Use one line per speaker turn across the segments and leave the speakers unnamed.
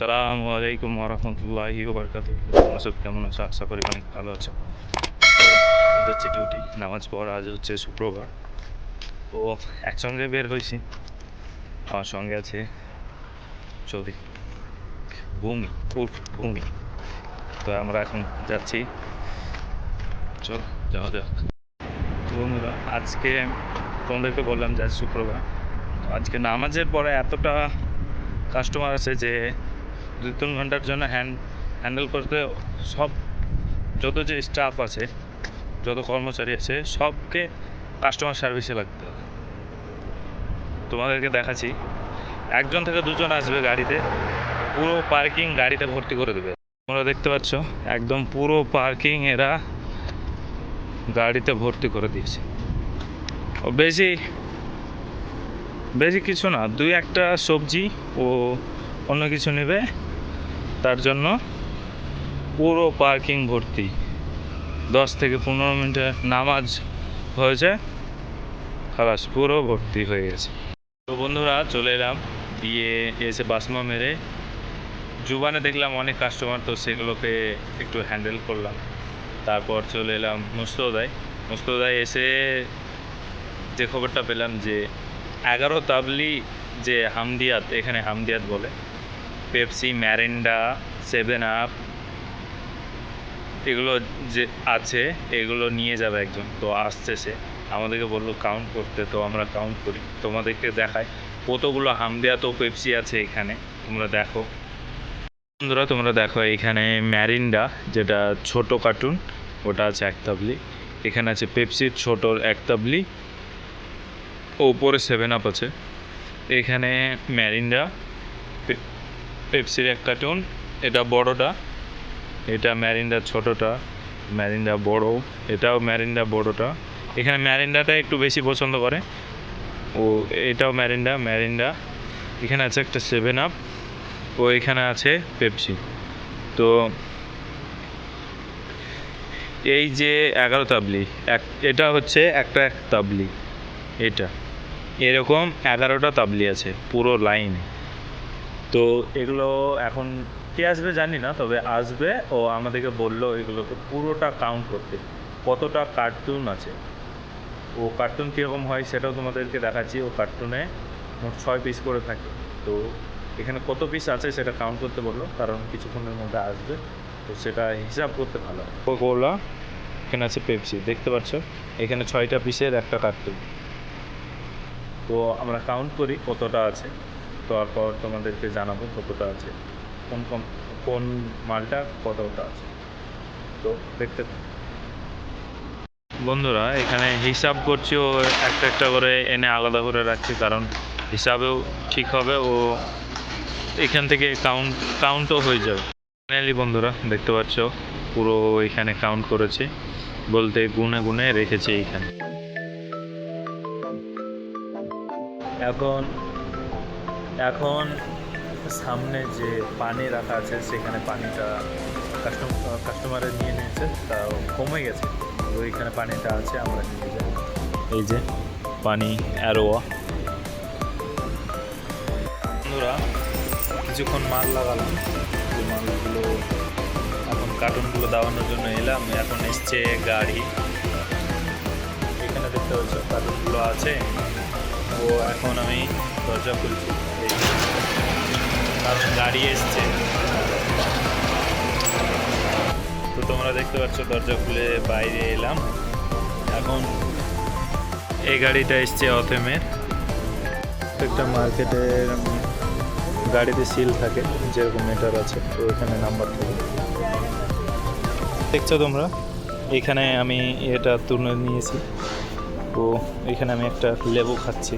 সালামু আলাইকুম রহমতুল্লাহি ওবরকাত কেমন আছো? আশা করি অনেক ভালো আছো। হচ্ছে ডিউটি নামাজ পড় আজ হচ্ছে শুক্রবার। তো একসঙ্গে বের হয়েছি। আমার সঙ্গে আছে চৌধুরী ভূমি ভূমি। তো আমরা এখন যাচ্ছি। চল, যাওয়া যাক। তো বন্ধুরা, আজকে তোমাদেরকে বললাম যে শুক্রবার। আজকে নামাজের পরে এতটা কাস্টমার আছে যে দুই তিন ঘণ্টার জন্য হ্যান্ড হ্যান্ডেল করতে সব যত যে স্টাফ আছে, যত কর্মচারী আছে, সবকে কাস্টমার সার্ভিসে লাগতে হবে। তোমাদেরকে দেখাচ্ছি, একজন থেকে দুজন আসবে গাড়িতে, পুরো পার্কিং গাড়িতে ভর্তি করে দেবে। তোমরা দেখতে পাচ্ছ, একদম পুরো পার্কিং এরা গাড়িতে ভর্তি করে দিয়েছে। ও বেশি বেশি কিছু না, দুই একটা সবজি ও অন্য কিছু নেবে। তার জন্য পুরো পার্কিং ভর্তি। দশ থেকে পনেরো মিনিটের নামাজ হয়েছে। খালাস, পুরো ভর্তি হয়ে গেছে। তো বন্ধুরা, চলে এলাম। দিয়ে এসে বাসমা মেরে জুবানে দেখলাম অনেক কাস্টমার তো সেগুলোকে একটু হ্যান্ডেল করলাম। তারপর চলে এলাম মুস্তদায়। মুস্তদায় এসে যে খবরটা পেলাম যে, এগারো তাবলি যে হামদিয়াত, এখানে হামদিয়াত বলে পেপসি, ম্যারিন্ডা, সেভেন আপ, এগুলো যে আছে, এগুলো নিয়ে যাবে একজন। তো আসছে সে আমাদেরকে বলল কাউন্ট করতে। তো আমরা কাউন্ট করি। তোমাদেরকে দেখাই। কতগুলো হামদিয়াত তো পেপসি আছে এখানে? তোমরা দেখো। বন্ধুরা, তোমরা দেখো এখানে ম্যারিন্ডা, যেটা ছোট কার্টুন, ওটা আছে এক তাবলি। এখানে আছে পেপসির ছোট এক তাবলি। ওপরে সেভেন আপ আছে। এখানে ম্যারিন্ডা পেপসির এক কার্টুন, এটা বড়টা, এটা ম্যারিন্ডা ছোটটা, ম্যারিন্ডা বড়, এটাও ম্যারিন্ডা বড়টা। এখানে ম্যারিন্ডাটা একটু বেশি পছন্দ করে। ও, এটাও ম্যারিন্ডা ম্যারিন্ডা। এখানে আছে একটা সেভেন আপ ও এখানে আছে পেপসি। তো এই যে এগারো তাবলি, এক, এটা হচ্ছে একটা এক তাবলি, এটা। এরকম এগারোটা তাবলি আছে, পুরো লাইনে। তো এগুলো এখন কে আসবে জানি না, তবে আসবে ও আমাদেরকে বলল এগুলোকে পুরোটা কাউন্ট করতে। কতটা কার্টুন আছে? ও কার্টুন কীরকম হয় সেটাও তোমাদেরকে দেখাচ্ছি। ও কার্টুনে মোট ছয় পিস করে থাকে। তো এখানে কত পিস আছে সেটা কাউন্ট করতে বলল, কারণ কিছুক্ষণের মধ্যে আসবে। তো সেটা হিসাব করতে ভালো কোলা এখানে আছে পেপসি দেখতে পাচ্ছ? এখানে ছয়টা পিসের একটা কার্টুন তো আমরা কাউন্ট করি কতটা আছে। তারপর তোমাদেরকে জানাব কতটা আছে কোন কোন কোন মালটা কতটা আছে। তো দেখতে বন্ধুরা এখানে হিসাব করছি ও একটা একটা করে এনে আলাদা করে রাখছি কারণ হিসাবেও ঠিক হবে ও এখান থেকে কাউন্ট কাউন্টও হয়ে যাবে। ফাইনালি বন্ধুরা দেখতে পাচ্ছ পুরো এখানে কাউন্ট করেছে বলতে গুনে গুনে রেখেছে এইখানে। এখন এখন সামনে যে পানি রাখা আছে, সেখানে পানিটা কাস্টমার কাস্টমারে নিয়ে নিয়েছে তা কমে গেছে। ওইখানে পানিটা আছে, আমরা নিয়ে যাই। এই যে পানি, অ্যারোয়া। বন্ধুরা, কিছুক্ষণ মাল লাগালাম। মালগুলো এখন কার্টুনগুলো দাওয়ানোর জন্য এলাম, এখন এসছে গাড়ি। এখানে দেখতে পাচ্ছ কার্টুনগুলো আছে। ও, এখন আমি দরজা খুলছি। গাড়ি এসছে। তো তোমরা দেখতে পাচ্ছ, দরজা খুলে বাইরে এলাম। এখন এই গাড়িটা এসছে অথেমের প্রত্যেকটা মার্কেটের গাড়িতে সিল থাকে, যেরকম মিটার আছে, তো এখানে নাম্বার থাকে। দেখছ তোমরা? এখানে আমি এটা তুলে নিয়েছি। তো এখানে আমি একটা লেবু খাচ্ছি।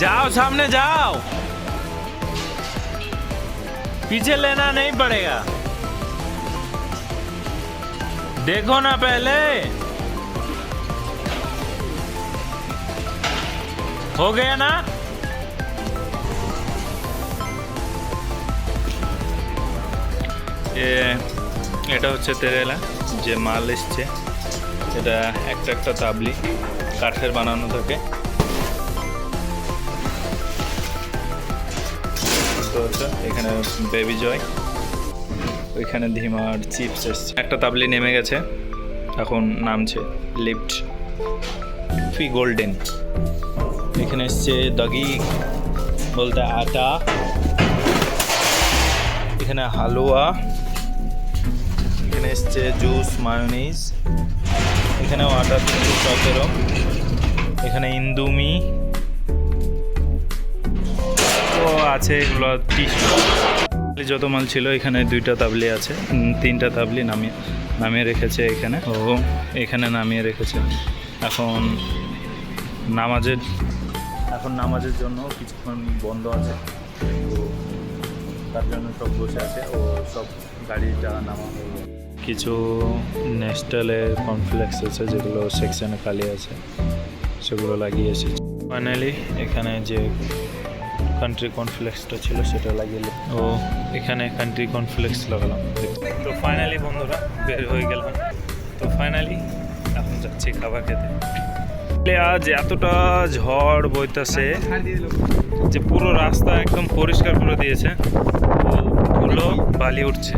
जाओ सामने जाओ पीछे लेना नहीं पड़ेगा देखो ना पहले हो गया ना এ এটা হচ্ছে তেরেলা যে মাল এসছে এটা একটা একটা তাবলি কাঠের বানানো থাকে পারছ? এখানে বেবি জয় ওইখানে ধিমার চিপস এসছে। একটা তাবলি নেমে গেছে। এখন নামছে লিফট ফি গোল্ডেন এখানে এসছে দগি বলতে আটা। এখানে হালুয়া। এখানে এসছে জুস মায়োনিজ এখানেও আটা তিনশো সতেরো এখানে ইন্দুমি। আছে, এগুলো টিস্যু যত মাল ছিল, এখানে দুইটা তাবলি আছে। তিনটা তাবলি নামিয়ে নামিয়ে রেখেছে এখানে। ও, এখানে নামিয়ে রেখেছে। এখন নামাজের এখন নামাজের জন্য কিছুক্ষণ বন্ধ আছে। তো তার জন্য সব বসে আছে। ও, সব গাড়িটা নামা কিছু নেস্টালের কমপ্লেক্স আছে, যেগুলো সেকশনে খালি আছে। সেগুলো লাগিয়ে এসেছে। ফাইনালি এখানে যে কান্ট্রি কনফ্লেক্সটা ছিল, সেটা লাগিয়ে ও এখানে কান্ট্রি কনফ্লেক্স লাগালাম। তো ফাইনালি বন্ধুরা, বের হয়ে গেলাম। তো ফাইনালি এখন যাচ্ছি খাবার খেতে। আজ এতটা ঝড় বইতেছে যে পুরো রাস্তা একদম পরিষ্কার করে দিয়েছে। ধুলো বালি উঠছে।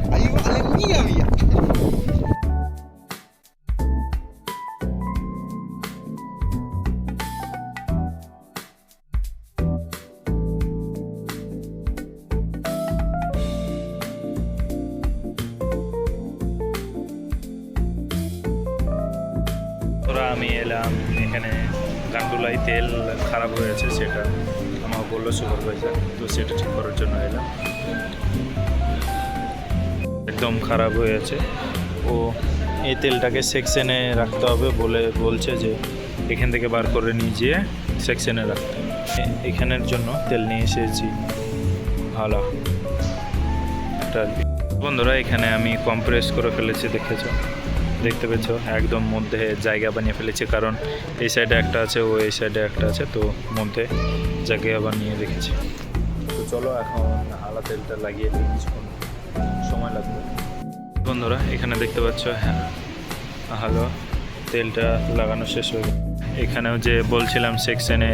ওরা আমি এলাম, এখানে গান্ডুলাই তেল খারাপ হয়েছে, সেটা আমার বলল সুপারভাইজার তো সেটা ঠিক করার জন্য এলাম। একদম খারাপ হয়েছে। ও, এই তেলটাকে সেকশনে রাখতে হবে বলে বলছে যে, এখান থেকে বার করে নিয়ে যেয়ে সেকশনে রাখতে এখানের জন্য তেল নিয়ে এসেছি। ভালো। বন্ধুরা, এখানে আমি কম্প্রেস করে ফেলেছি, দেখেছ? দেখতে পেয়েছ, একদম মধ্যে জায়গা বানিয়ে ফেলেছি, কারণ এই সাইডে একটা আছে, ও এই সাইডে একটা আছে, তো মধ্যে জায়গা বানিয়ে রেখেছি। তো চলো এখন আলা তেলটা লাগিয়ে দিই, কিছুক্ষণ সময় লাগবে। বন্ধুরা, এখানে দেখতে পাচ্ছ হ্যাঁ হ্যালো, তেলটা লাগানো শেষ হয়ে। এখানেও যে বলছিলাম সেকশনে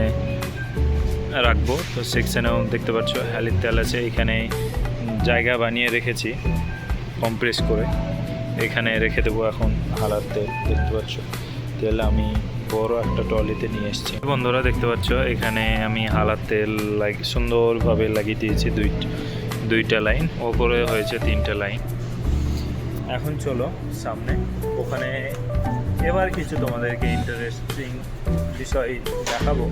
রাখব, তো সেকশনেও দেখতে পাচ্ছ হ্যালির তেল আছে এখানে জায়গা বানিয়ে রেখেছি কম্প্রেস করে। এখানে রেখে দেবো এখন হালার তেল দেখতে পাচ্ছ? তেল আমি বড় একটা ট্রলিতে নিয়ে এসেছি। বন্ধুরা, দেখতে পাচ্ছ? এখানে আমি হালার তেল লাগ, সুন্দরভাবে লাগিয়ে দিয়েছি দুই, দুইটা লাইন, ওপরে হয়েছে তিনটা লাইন। এখন চলো সামনে। ওখানে এবার কিছু তোমাদেরকে ইন্টারেস্টিং বিষয় দেখাবো।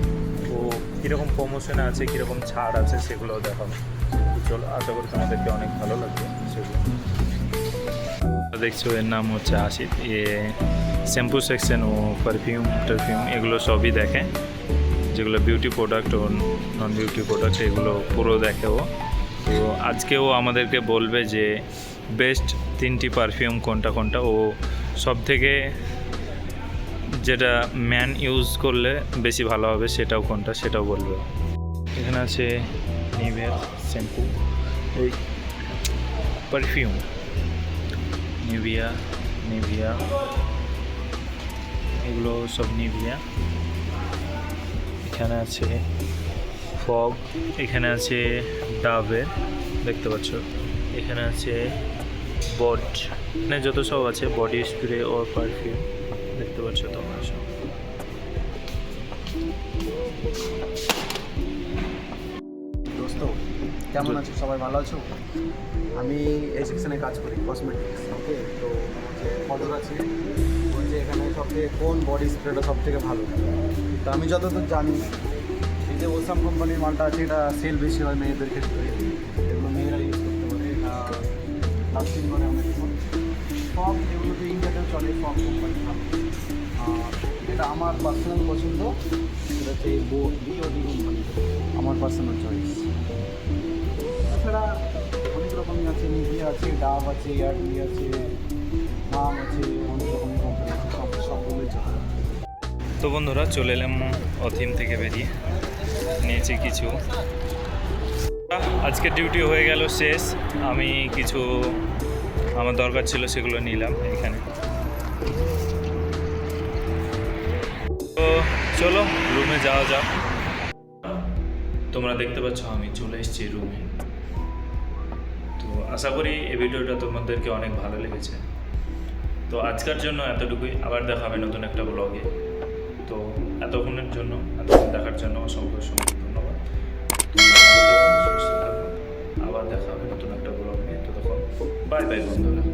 ও কীরকম প্রমোশন আছে, কীরকম ছাড় আছে, সেগুলোও দেখাবো। চলো, আশা করি তোমাদেরকে অনেক ভালো লাগবে সেগুলো। দেখছ, এর নাম হচ্ছে আশিত। এ, শ্যাম্পু সেকশন ও পারফিউম টারফিউম এগুলো সবই দেখে। যেগুলো বিউটি প্রোডাক্ট ও নন বিউটি প্রোডাক্ট এগুলো পুরো দেখে ও। তো আজকেও আমাদেরকে বলবে যে বেস্ট তিনটি পারফিউম কোনটা কোনটা? ও সব থেকে যেটা ম্যান ইউজ করলে বেশি ভালো হবে সেটাও কোনটা, সেটাও বলবে। এখানে আছে নিভের শ্যাম্পু এই পারফিউম নিভিয়া নিভিয়া। এগুলো সব নিভিয়া। এখানে আছে ফগ, এখানে আছে ডাবের, দেখতে পাচ্ছ। এখানে আছে বড এখানে যত সব আছে, বডি স্প্রে ও পারফিউম, দেখতে পাচ্ছ তোমরা সব।
দোস্ত কেমন আছো? সবাই ভালো আছো? আমি এই সেকশনে কাজ করি কসমেটিক্স ওকে তো যে ফটোর আছে বলছে এখানে সব থেকে কোন বডি স্প্রেটা সব থেকে ভালো? তো আমি যতদূর জানি এই যে ওসাম কোম্পানির মালটা আছে এটা সেল বেশি হয় মেয়েদের ক্ষেত্রে। এগুলো মেয়েরা ইউজ করতে পারে এটা লাস্টিং করে অনেক সব এগুলোতে ইন্ডিয়াতেও চলে সব কোম্পানি যেটা আমার পার্সোনাল পছন্দ, সেটা হচ্ছে বো কোম্পানি আমার পার্সোনাল চয়েস তাছাড়া অনেক রকমই আছে নিভিয়া আছে, ডাব আছে ইয়ারডি আছে নাম আছে, অনেক রকম কোম্পানি আছে, সব সবগুলোই
তো বন্ধুরা, চলে এলাম অথিম থেকে বেরিয়ে। নিয়েছি কিছু। আজকে ডিউটি হয়ে গেল শেষ। আমি কিছু আমার দরকার ছিল সেগুলো নিলাম এখানে। চলো, রুমে যাওয়া যাক। তোমরা দেখতে পাচ্ছ, আমি চলে এসেছি রুমে। তো আশা করি এই ভিডিওটা তোমাদেরকে অনেক ভালো লেগেছে। তো আজকের জন্য এতটুকুই। আবার দেখা হবে নতুন একটা ব্লগে তো এতক্ষণের জন্য, এতক্ষণ দেখার জন্য অসংখ্য অসংখ্য ধন্যবাদ। আবার দেখা হবে নতুন একটা ব্লগ নিয়ে তো তখন বাই বাই বন্ধুরা।